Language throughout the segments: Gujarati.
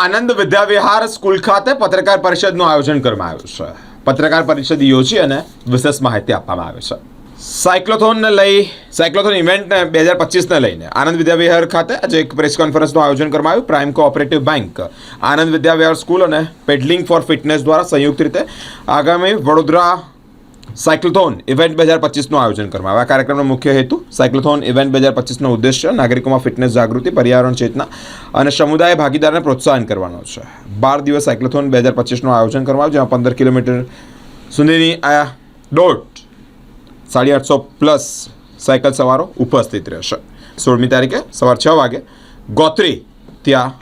આનંદ વિદ્યાવિહાર સ્કૂલ ખાતે પત્રકાર પરિષદનું આયોજન કરવામાં આવ્યું છે. પત્રકાર પરિષદ યોજી અને વિશેષ માહિતી આપવામાં આવે છે. સાયક્લોથોનને લઈ, સાયક્લોથોન ઇવેન્ટને બે હજાર પચીસને લઈને આનંદ વિદ્યાવિહાર ખાતે આજે એક પ્રેસ કોન્ફરન્સનું આયોજન કરવામાં આવ્યું. Prime cooperative bank, Anand Vidyavihar school અને પેડલિંગ ફોર ફિટનેસ દ્વારા સંયુક્ત રીતે આગામી વડોદરા સાયક્લોથોન ઇવેન્ટ બે હજાર પચીસનું આયોજન કરવામાં આવ્યું. આ કાર્યક્રમનો મુખ્ય હેતુ સાયક્લોથોન ઇવેન્ટ બે હજાર પચીસનો ઉદ્દેશ્ય નાગરિકોમાં ફિટનેસ જાગૃતિ, પર્યાવરણ ચેતના અને સમુદાય ભાગીદારને પ્રોત્સાહન કરવાનો છે. બાર દિવસ સાયક્લોથોન બે હજાર પચીસનું આયોજન કરવામાં આવ્યું, જેમાં પંદર કિલોમીટર સુધીની આ દોઢ સાડી આઠસો પ્લસ સાયકલ સવારો ઉપસ્થિત રહેશે. સોળમી તારીખે સવાર છ વાગે ગોત્રી ત્યાં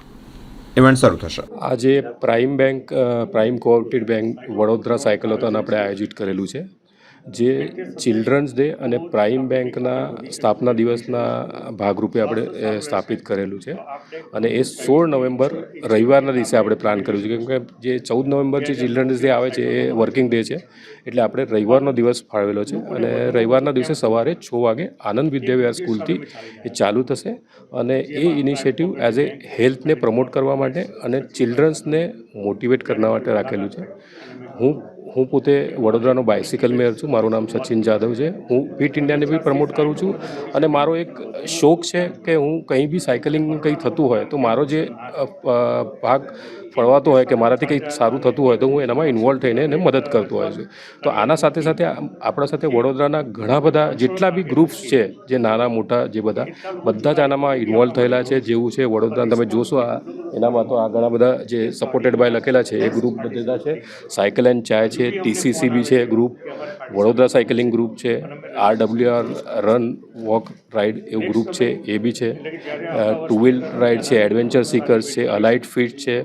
ઇવેન્ટ શરૂ થશે. આજે prime bank prime cooperative bank Vadodara cyclothon આપણે આયોજિત કરેલું છે. જે ચિલ્ડ્રન્સ ડે અને પ્રાઇમ બેંકના સ્થાપના દિવસના ભાગરૂપે આપણે સ્થાપિત કરેલું છે. અને એ સોળ નવેમ્બર રવિવારના દિવસે આપણે પ્લાન કર્યું છે. કેમ કે જે ચૌદ નવેમ્બર જે ચિલ્ડ્રન્સ ડે આવે છે, એ વર્કિંગ ડે છે. એટલે આપણે રવિવારનો દિવસ ફાળવેલો છે. અને રવિવારના દિવસે સવારે છ વાગે આનંદ વિદ્યાવિહાર સ્કૂલથી એ ચાલુ થશે. અને એ ઇનિશિયેટિવ એઝ એ હેલ્થને પ્રમોટ કરવા માટે અને ચિલ્ડ્રન્સને મોટિવેટ કરવા માટે રાખેલું છે. હું હું પોતે વડોદરાનો બાઇસિકલ મેયર છું. મારું નામ સચિન જાદવ છે. હું ફિટ ઇન્ડિયાને બી પ્રમોટ કરું છું. અને મારો એક શોખ છે કે હું કંઈ બી સાયકલિંગ કંઈ થતું હોય તો મારો જે ભાગ ફળવાતો હોય કે મારાથી કંઈક સારું થતું હોય તો હું એનામાં ઇન્વોલ્વ થઈને એને મદદ કરતો હોય છું. તો આના સાથે સાથે આપણા સાથે વડોદરાના ઘણા બધા જેટલા બી ગ્રુપ્સ છે, જે નાના, મોટા, જે બધા બધા જ આનામાં ઇન્વોલ્વ થયેલા છે, જેવું છે વડોદરા. તમે જોશો આ, એનામાં તો આ ઘણા બધા જે સપોર્ટેડ બાય લખેલા છે, એ ગ્રુપ બધા છે. સાયકલ એન્ડ ચાય છે ટીસીસી બી છે ગ્રુપ વડોદરા સાયકલિંગ ગ્રુપ છે R W R run walk ride એવું ગ્રુપ છે, એ બી છે. ટુ વ્હીલ રાઇડ છે એડવેન્ચર સિકર્સ છે અલાઇટ ફિટ છે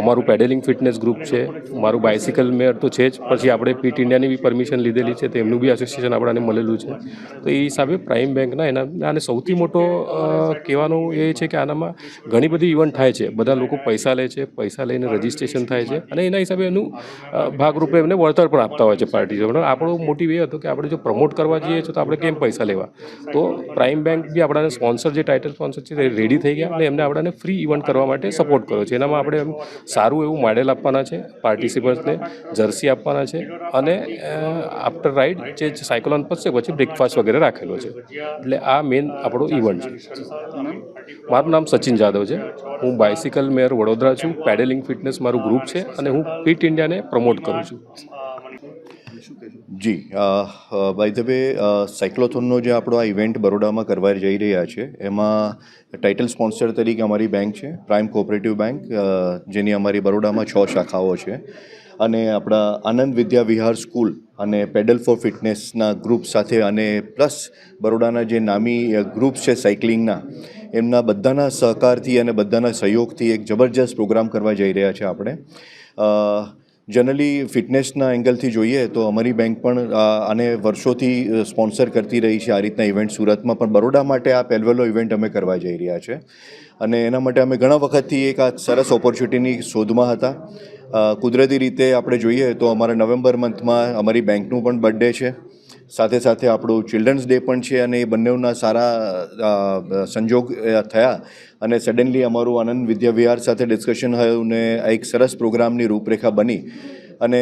અમારું પેડલિંગ ફિટનેસ ગ્રુપ છે. મારું બાઇસિકલ મેયર તો છે જ પછી આપણે પીટ ઇન્ડિયાની બી પરમિશન લીધેલી છે તેમનું બી એસોસિએશન આપણાને મળેલું છે. તો એ હિસાબે પ્રાઇમ બેંકના એના અને સૌથી મોટો કહેવાનું એ છે કે આનામાં ઘણી બધી ઇવેન્ટ થાય છે. બધા લોકો પૈસા લે છે પૈસા લઈને રજિસ્ટ્રેશન થાય છે અને એના હિસાબે એનું ભાગરૂપે એમને વળતર પણ આપતા હોય છે પાર્ટી પણ આપણો મોટિવ એ હતો કે આપણે જો પ્રમોટ કરવા જઈએ છીએ તો આપણે કેમ પૈસા લેવા? તો પ્રાઇમ બેંક બી આપણાને સ્પોન્સર જે ટાઇટલ સ્પોન્સર છે તે રેડી થઈ ગયા અને એમને આપણાને ફ્રી ઇવેન્ટ કરવા માટે સપોર્ટ કર્યો છે. એનામાં આપણે સારું એવું મોડેલ આપવાના છે પાર્ટિસિપન્ટ્સને જર્સી આપવાના છે અને આફ્ટર રાઇડ જે સાયકલોન પતશે પછી બ્રેકફાસ્ટ વગેરે રાખેલો છે. એટલે આ મેઇન આપણો ઇવેન્ટ છે. મારું નામ સચિન જાદવ છે. હું બાઇસિકલ મેયર વડોદરા છું. પેડેલિંગ ફિટનેસ મારું ગ્રુપ છે અને હું ફિટ ઇન્ડિયાને પ્રમોટ કરું છું. જી બાય ધ વે સાયક્લોથોનનો જે આપણો આ ઇવેન્ટ બરોડામાં કરવા જઈ રહ્યા છે, એમાં ટાઇટલ સ્પોન્સર તરીકે અમારી બેંક છે પ્રાઇમ કોઓપરેટિવ બેંક જેની અમારી બરોડામાં છ શાખાઓ છે. અને આપણા આનંદ વિદ્યા વિહાર સ્કૂલ અને પેડલ ફોર ફિટનેસના ગ્રુપ સાથે અને પ્લસ બરોડાના જે નામી ગ્રુપ્સ છે સાયકલિંગના એમના બધાના સહકારથી અને બધાના સહયોગથી એક જબરજસ્ત પ્રોગ્રામ કરવા જઈ રહ્યા છે આપણે. જનરલી ફિટનેસના એંગલથી જોઈએ તો અમારી બેંક પણ આને વર્ષોથી સ્પોન્સર કરતી રહી છે. આ રીતના ઇવેન્ટ સુરતમાં પણ બરોડા માટે આ પહેલવેલો ઇવેન્ટ અમે કરવા જઈ રહ્યા છે. અને એના માટે અમે ઘણા વખતથી એક આ સરસ ઓપોર્ચ્યુનિટીની શોધમાં હતા. કુદરતી રીતે આપણે જોઈએ તો અમારા નવેમ્બર મંથમાં અમારી બેંકનું પણ બર્થડે છે. સાથે સાથે આપણું ચિલ્ડ્રન્સ ડે પણ છે અને એ બંનેના સારા સંજોગ થયા. અને સડનલી અમારું આનંદ વિદ્યા વિહાર સાથે ડિસ્કશન થયું ને એક સરસ પ્રોગ્રામની રૂપરેખા બની. અને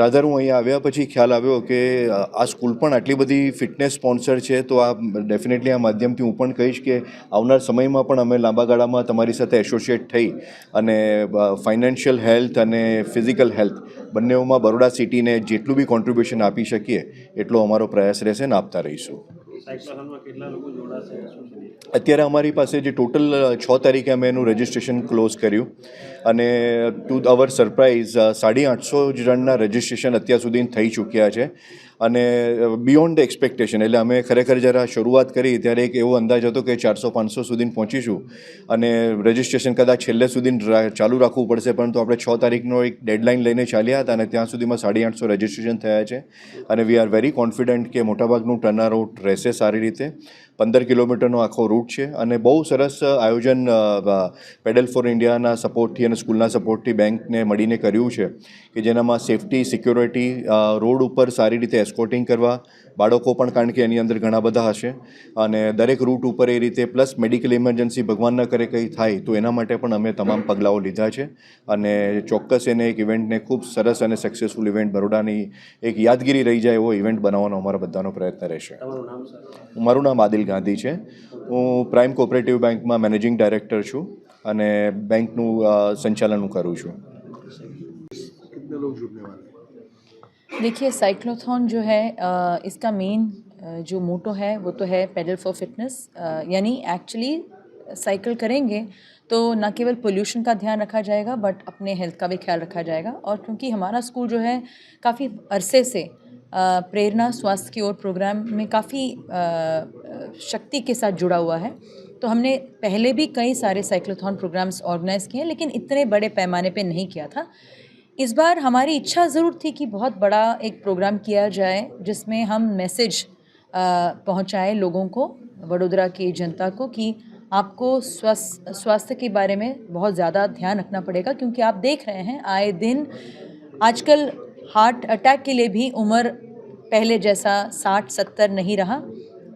રાધર હું અહીંયા આવ્યા પછી ખ્યાલ આવ્યો કે આ સ્કૂલ પણ આટલી બધી ફિટનેસ સ્પોન્સર છે, તો આ ડેફિનેટલી આ માધ્યમથી હું પણ કહીશ કે આવનાર સમયમાં પણ અમે લાંબા ગાળામાં તમારી સાથે એસોસિએટ થઈ અને ફાઇનાન્શિયલ હેલ્થ અને ફિઝિકલ હેલ્થ બંનેઓમાં બરોડા સિટીને જેટલું બી કોન્ટ્રીબ્યુશન આપી શકીએ, એટલો અમારો પ્રયાસ રહેશે ને આપતા રહીશું. અત્યારે અમારી પાસે જે ટોટલ છ તારીખે અમે એનું રજિસ્ટ્રેશન ક્લોઝ કર્યું. અને ટુ અવર સરપ્રાઇઝ સાડી આઠસો જણના રજિસ્ટ્રેશન અત્યાર સુધી થઈ ચૂક્યા છે. અને બિયોન્ડ એક્સપેક્ટેશન એટલે અમે ખરેખર જ્યારે શરૂઆત કરી ત્યારે એક એવો અંદાજ હતો કે ચારસો પાંચસો સુધી પહોંચીશું. અને રજિસ્ટ્રેશન કદાચ છેલ્લે સુધી ચાલુ રાખવું પડશે, પરંતુ આપણે છ તારીખનો એક ડેડલાઇન લઈને ચાલ્યા હતા અને ત્યાં સુધીમાં સાડી આઠસો રજિસ્ટ્રેશન થયા છે. અને વી આર વેરી કોન્ફિડન્ટ કે મોટાભાગનું ટર્નઆઉટ રહેશે સારી રીતે. પંદર કિલોમીટરનો આખો રૂટ છે અને બહુ સરસ આયોજન પેડલ ફોર ઇન્ડિયાના સપોર્ટથી અને સ્કૂલના સપોર્ટથી બેંકને મળીને કર્યું છે કે જેનામાં સેફટી સિક્યોરિટી રોડ ઉપર સારી રીતે એસ્કોટિંગ કરવા બાળકો પણ કારણ કે એની અંદર ઘણા બધા હશે અને દરેક રૂટ ઉપર એ રીતે પ્લસ મેડિકલ ઇમરજન્સી ભગવાન ન કરે કંઈ થાય તો એના માટે પણ અમે તમામ પગલાઓ લીધા છે અને ચોક્કસ એને એક ઇવેન્ટને ખૂબ સરસ અને સક્સેસફુલ ઇવેન્ટ બરોડાની એક યાદગીરી રહી જાય એવો ઇવેન્ટ બનાવવાનો અમારા બધાનો પ્રયત્ન રહેશે. મારું નામ આદિલ ગાંધી છે હું પ્રાઇમ કોઓપરેટિવ બેંકમાં મેનેજિંગ ડાયરેક્ટર છું અને બેંકનું અ, સંચાલન હું કરું છું देखिए साइक्लोथॉन जो है अ, इसका मेन जो मोटो है वो तो है पेडल फॉर फिटनेस यानी एक्चुअली साइकिल करेंगे तो न केवल पोल्यूशन का ध्यान रखा जाएगा बट अपने हेल्थ का भी ख्याल रखा जाएगा और क्योंकि हमारा स्कूल जो है काफ़ी अरसे से अ, प्रेरणा, स्वास्थ्य की ओर प्रोग्राम में काफ़ी शक्ति के साथ जुड़ा हुआ है। तो हमने पहले भी कई सारे साइक्लोथॉन प्रोग्राम्स ऑर्गेनाइज़ किए हैं, लेकिन इतने बड़े पैमाने पे नहीं किया था। इस बार हमारी इच्छा ज़रूर थी कि बहुत बड़ा एक प्रोग्राम किया जाए, जिसमें हम मैसेज पहुँचाए लोगों को, वडोदरा की जनता को, कि आपको स्वस्थ, स्वास्थ्य के बारे में बहुत ज़्यादा ध्यान रखना पड़ेगा, क्योंकि आप देख रहे हैं, आए दिन आजकल हार्ट अटैक के लिए भी उम्र पहले जैसा साठ, सत्तर नहीं रहा।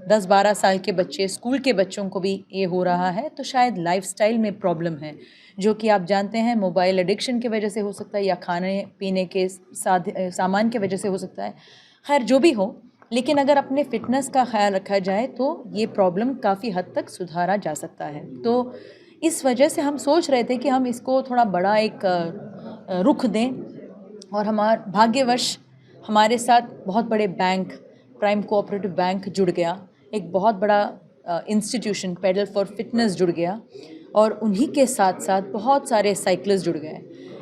दस, बारह साल के बच्चे, स्कूल के बच्चों को भी ये हो रहा है तो शायद लाइफस्टाइल में प्रॉब्लम है, जो कि आप जानते हैं मोबाइल एडिक्शन की वजह से हो सकता है या खाने, पीने के साध, सामान की वजह से हो सकता है। खैर, जो भी हो, लेकिन अगर अपने फिटनेस का ख्याल रखा जाए तो ये प्रॉब्लम काफ़ी हद तक सुधारा जा सकता है। तो इस वजह से हम सोच रहे थे कि हम इसको थोड़ा बड़ा एक रुख दें और हमार भाग्यवश हमारे साथ बहुत बड़े बैंक प्राइम कोऑपरेटिव बैंक जुड़ गया। एक बहुत बड़ा इंस्टीट्यूशन पेडल फॉर फिटनेस जुड़ गया और उन्हीं के साथ साथ बहुत सारे साइकिलिस्ट जुड़ गए।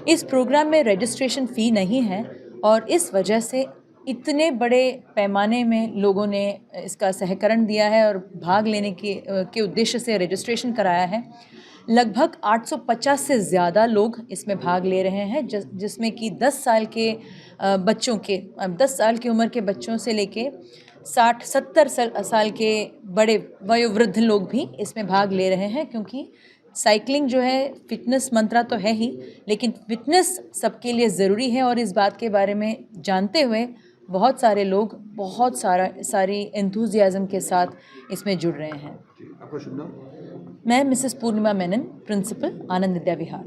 इस प्रोग्राम में रजिस्ट्रेशन फ़ी नहीं है और इस वजह से इतने बड़े पैमाने में लोगों ने इसका सहकरण दिया है और भाग लेने के के उद्देश्य से रजिस्ट्रेशन कराया है। लगभग 850 से ज़्यादा लोग इसमें भाग ले रहे हैं, जिस, जिसमें कि 10 साल के बच्चों के अब 10 साल की उम्र के बच्चों से लेके 60 70 साल के बड़े वयोवृद्ध लोग भी इसमें भाग ले रहे हैं, क्योंकि साइकिलिंग जो है, फिटनेस मंत्रा तो है ही, लेकिन फिटनेस सबके लिए ज़रूरी है और इस बात के बारे में जानते हुए बहुत सारे लोग बहुत सारा, सारी एंथुजियाज़म के साथ इसमें जुड़ रहे हैं। मैं मिसेस पूर्णिमा मेनन प्रिंसिपल आनंद विद्या विहार